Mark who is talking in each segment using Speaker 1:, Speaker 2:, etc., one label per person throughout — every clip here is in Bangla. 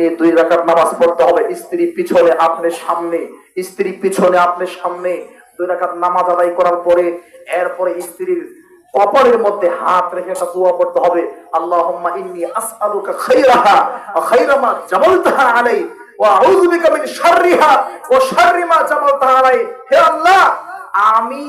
Speaker 1: নিয়ে দুই রাকাত নামাজ পড়তে হবে। স্ত্রী পিছনে, আপনি সামনে। স্ত্রী পিছনে, আপনি সামনে। দুই রাকাত নামাজ আদায় করার পরে, এরপরে স্ত্রীর কপালের মধ্যে হাত রেখে একটা দোয়া করতে হবে। আসআলুকা খাইরাহা জামালতাহা আলাই ওয়া আউযু বিকা মিন শাররিহা ওয়া জামালতাহা আলাই। হে আল্লাহ, আমি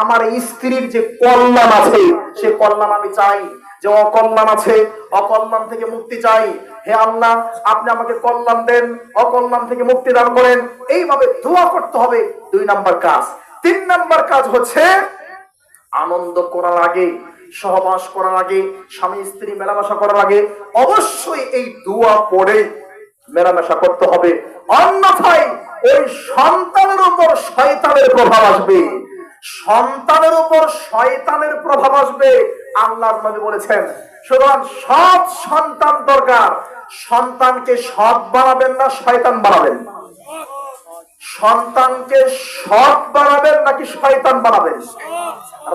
Speaker 1: আমার স্ত্রীর যে কল্যাণ আছে, সে কল্যাণ আমি চাই। যে অকল্যাণ আছে, অকল্যাণ থেকে মুক্তি চাই। হে আল্লাহ, আপনি আমাকে কল্যাণ দেন, অকল্যাণ থেকে মুক্তি দান করেন। এইভাবে দোয়া করতে হবে। দুই নাম্বার কাজ। তিন নাম্বার কাজ হচ্ছে আনন্দ করার আগে, সহবাস করার আগে, স্বামী, স্ত্রী মেলামেশা করার আগে অবশ্যই এই দোয়া পড়ে মেলামেশা করতে হবে। অন্যথায় ওই সন্তানের উপর শয়তানের প্রভাব আসবে। সন্তানের উপর শয়তানের প্রভাব আসবে। আল্লাহর নবী বলেছেন, সুতরাং সৎ সন্তান দরকার। সন্তানকে সৎ বানাবেন না শয়তান বানাবেন? সন্তানকে সৎ বানাবেন নাকি শয়তান বানাবেন?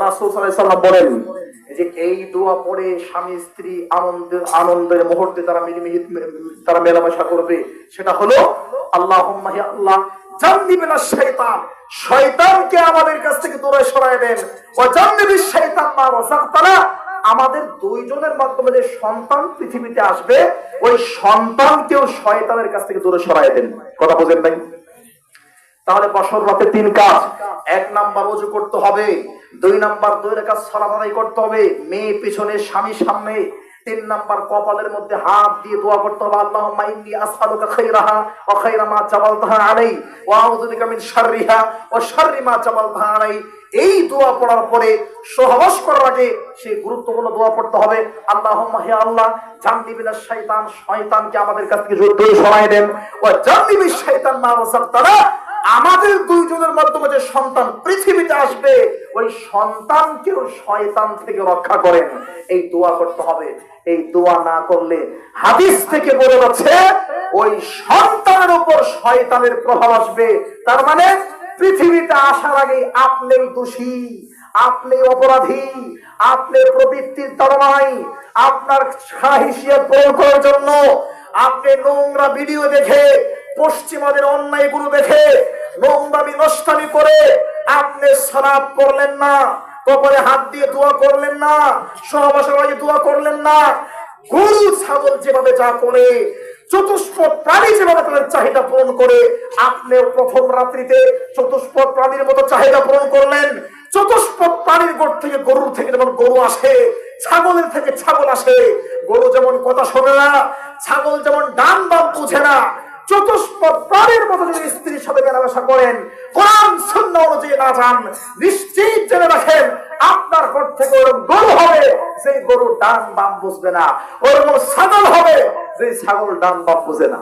Speaker 1: রাসূল সাল্লাম বলেন যে এই দোয়া পড়ে স্বামী, স্ত্রী আনন্দ, আনন্দের মুহূর্তে তারা মিলিমিহি তারা মেলামেশা করবে, সেটা হলো আল্লাহ জান্নিবিনা শয়তান শয়তানকে আমাদের কাছ থেকে দূরে সরায় দেন। ও আমাদের দুইজনের মাধ্যমে যে সন্তান পৃথিবীতে আসবে, ওই সন্তানকেও শয়তানের কাছ থেকে দূরে সরায় দেন। কথা বোঝেন তাহলে বছর রাতে তিন কাজ। এক নাম্বার অজু করতে হবে। দুই নাম্বার দুই রেখা সালাম আদায় করতে হবে। মেয়ে পিছনে, স্বামী সামনে। তিন নাম্বার কপালের মধ্যে হাত দিয়ে দোয়া করতে হবে, আল্লাহুম্মা ইন্নী আসআলুকা খাইরাহা ওয়া খাইরা মা জাবালতাহা আলাই ওয়া আউযু বিকা মিন শাররিহা ওয়া শাররি মা জাবালতাহা আলাই এই দোয়া পড়ার পরে সহবাস করার আগে সেই গুরুত্বপূর্ণ দোয়া পড়তে হবে, আল্লাহুম্মা হে আল্লাহ জান্নিবিনা শয়তান, শয়তানকে আমাদের কাছ থেকে দূরে সরায় দেন। ওয়া জান্নিবি শয়তান মা রাযাকতানা আমাদের দুইজনের মাধ্যমে যে সন্তান পৃথিবীতে আসবে ওই সন্তানকেও শয়তান থেকে রক্ষা করেন। এই দোয়া করতে হবে। এই দোয়া না করলে হাদিস থেকে বলে যাচ্ছে, ওই সন্তানের উপর শয়তানের প্রভাব আসবে। তার মানে পৃথিবীতে আসার আগে আপনি দোষী, আপনি অপরাধী আপনার প্রবৃত্তির তাড়নায় আপনার সাহিসিয়ত প্রয়োগ করার জন্য আপনি নোংরা ভিডিও দেখে, পশ্চিমাদের অন্যায়গুলো দেখে, নোংরামি, নষ্টামি করে আপনি সালাদ করলেন না, কপালে হাত দিয়ে দোয়া করলেন না, সহবাসের দোয়া করলেন না, গরু, ছাগল যেভাবে যা করে চতুষ্পদ প্রাণী যেভাবে তাদের চাহিদা পূরণ করে আপনি প্রথম রাত্রিতে চতুষ্পদ প্রাণীর মতো চাহিদা পূরণ করলেন। চতুষ্পদ প্রাণীর থেকে গরুর থেকে যেমন গরু আসে, ছাগলের থেকে ছাগল আসে, গরু যেমন কথা শোনে না, ছাগল যেমন ডান বাম বুঝে না চতুষ্পদ প্রাণীর মতো যদি স্ত্রীর সাথে মেলামেশা করেন শূন্য অনুযায়ী না যান নিশ্চিত জেনে রাখেন, আপনার ঘর থেকে ওর গরু হবে সেই গরু ডান বাম বুঝবে না। ওরকম ছাগল হবে যে ছাগল ডান বাম বুঝে না।